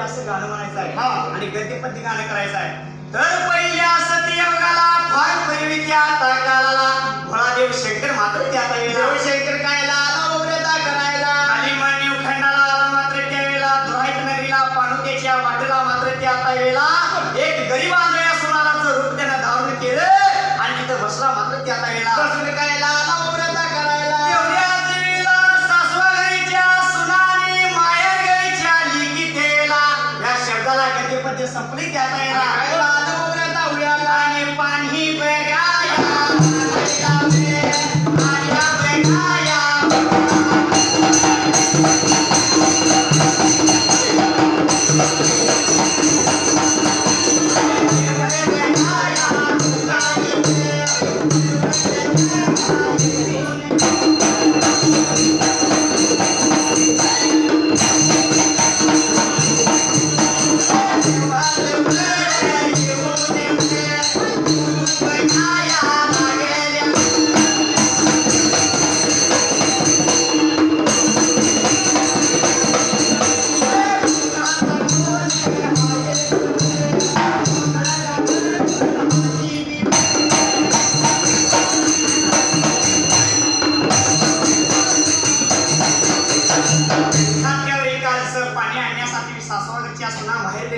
असं गाणं म्हणायचं आहे. आणि गतीपती गाणं करायचं आहे. तर पहिल्या सत्ययोगाला फार पूर्वी आता तळकाला भोळादेव शंकर मात्र त्या येणार. शंकर Dạ, 了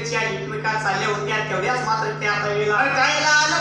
अपेक्षा एकमेकात चालल्या होत्या तेवढ्याच मात्र त्या वेळेला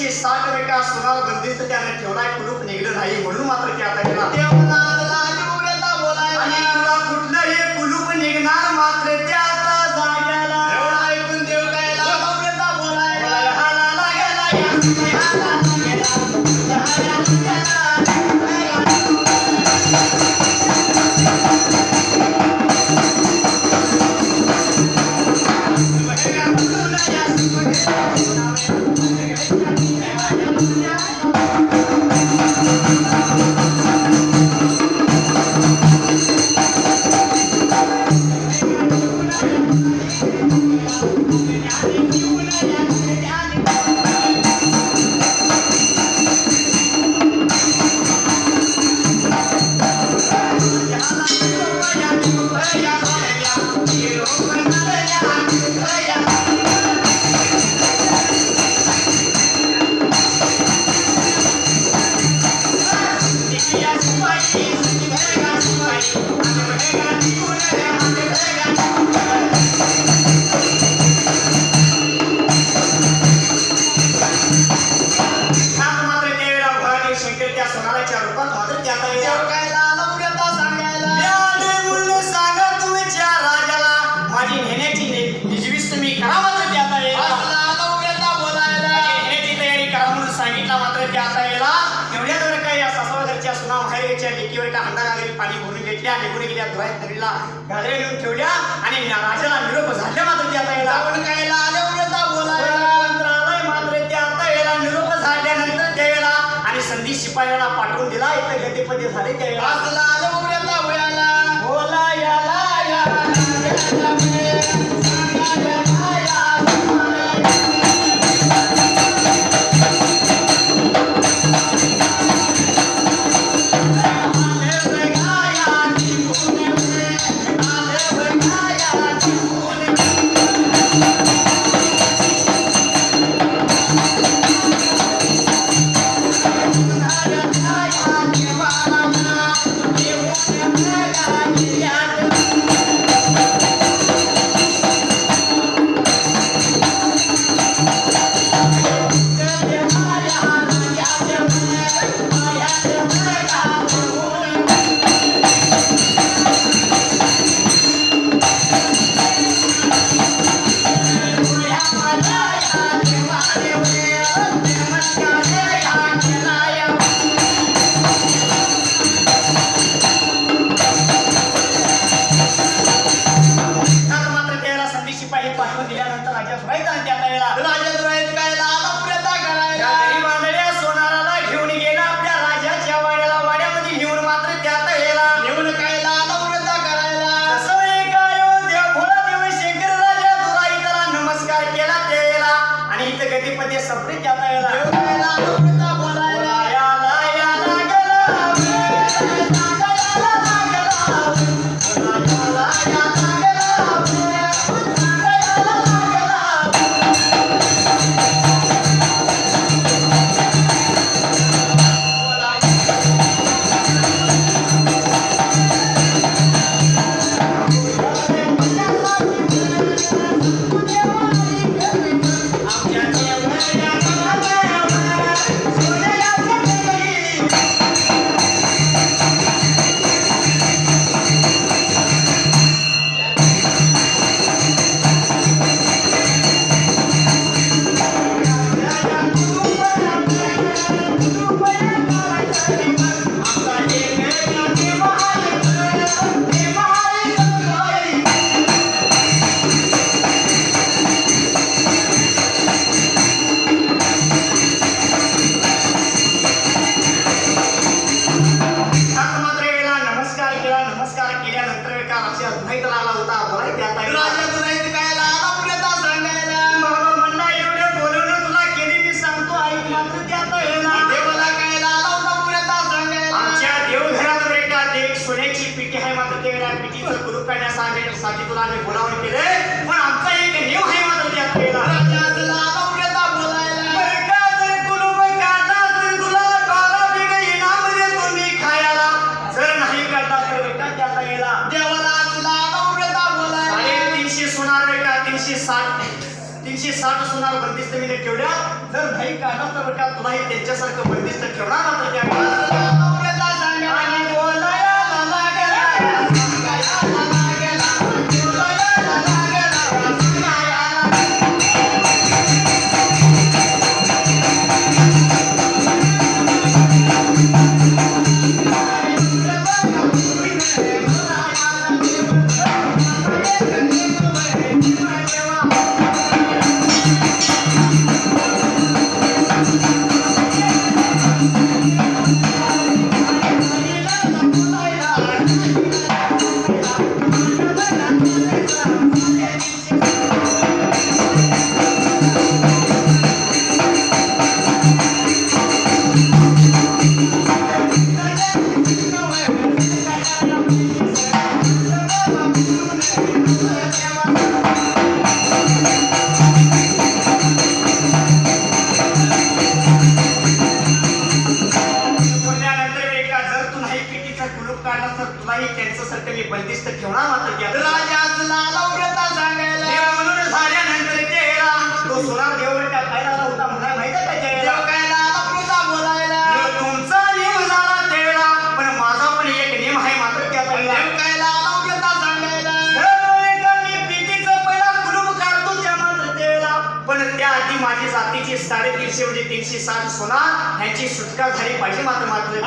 एकशे साठ मेगा सोनार बंदिस्त त्यानं ठेवलाय कुलूप निघलं नाही म्हणून मात्र ते आता नदीच्या डेकीवर एका हंडाराने पाणी भरून घेतल्या निघून गेल्या धुळ्या नदीला गाजरे नेऊन ठेवल्या आणि राजाला निरोप झाल्या मात्र त्या ताईला आपण काय आलं उलटा बोलायला. आलाय मात्र त्या ताईला निरोप झाल्यानंतर त्यावेळेला आणि संधी शिपायाला पाठवून दिला. इथं गतीपती झाले त्यावेळेला आलं प्रत्येक मिटिंगचं ग्रुप करण्यासाठी तुला आम्ही बोलावून केले. पण आमचा एक न्यू आहे माझा केला तीनशे साठ सोनार बंदिस्त मी ठेवल्या. जर नाही काढला तर का तुलाही त्यांच्यासारखं बंदिस्त ठेवणार ना त्या शिस्त ठेवणार मात्र की राजाच लालव्रता सांगायला. झाल्या नंतर तो होता म्हणाय बोलायला. तुमचा नियम झाला पण माझा पण एक नियम आहे मात्र मी पहिला साडेतीनशे म्हणजे तीनशे सात सोना ह्याची सुटका झाली पाहिजे मात्र मात्र.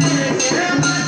Chama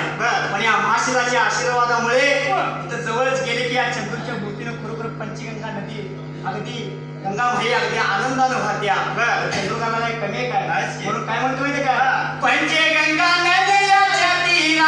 आहे आशीर्वादामुळे तिथं जवळच गेले की या चंदूरच्या मूर्तीनं खरोखर पंचगंगा नदी अगदी गंगा भाई अगदी आनंदानं भरत्या चंद्रकाला कमी काय? म्हणून काय म्हणतो माहिती काय पंचगंगा नदी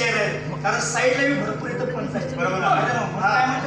आहे कारण साईडला बी भरपूर इथं पंच आहे बरोबर. काय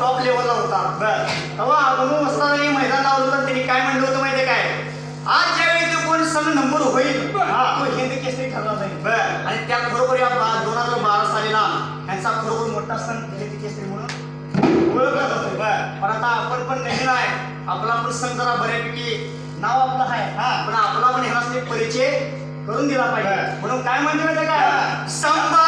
टॉप लेवलला होता. तेव्हा म्हणून असताना हे मैदान लावलं होतं त्यांनी काय म्हणलं होतं माहितीये काय? आज ज्यावेळी तो कोण संघ नंबर होईल तो हिंद केसरी ठरला जाईल. आणि त्या बरोबर या दोन हजार बारा सालीला यांचा बरोबर मोठा सण हिंद केसरी म्हणून ओळखला जातो पण आता आपण पण नवीन आहे. आपला पण सण जरा बऱ्यापैकी नाव आपलं आहे. पण आपला पण ह्याला परिचय करून दिला पाहिजे. म्हणून काय म्हणते माहिती. काय? संभा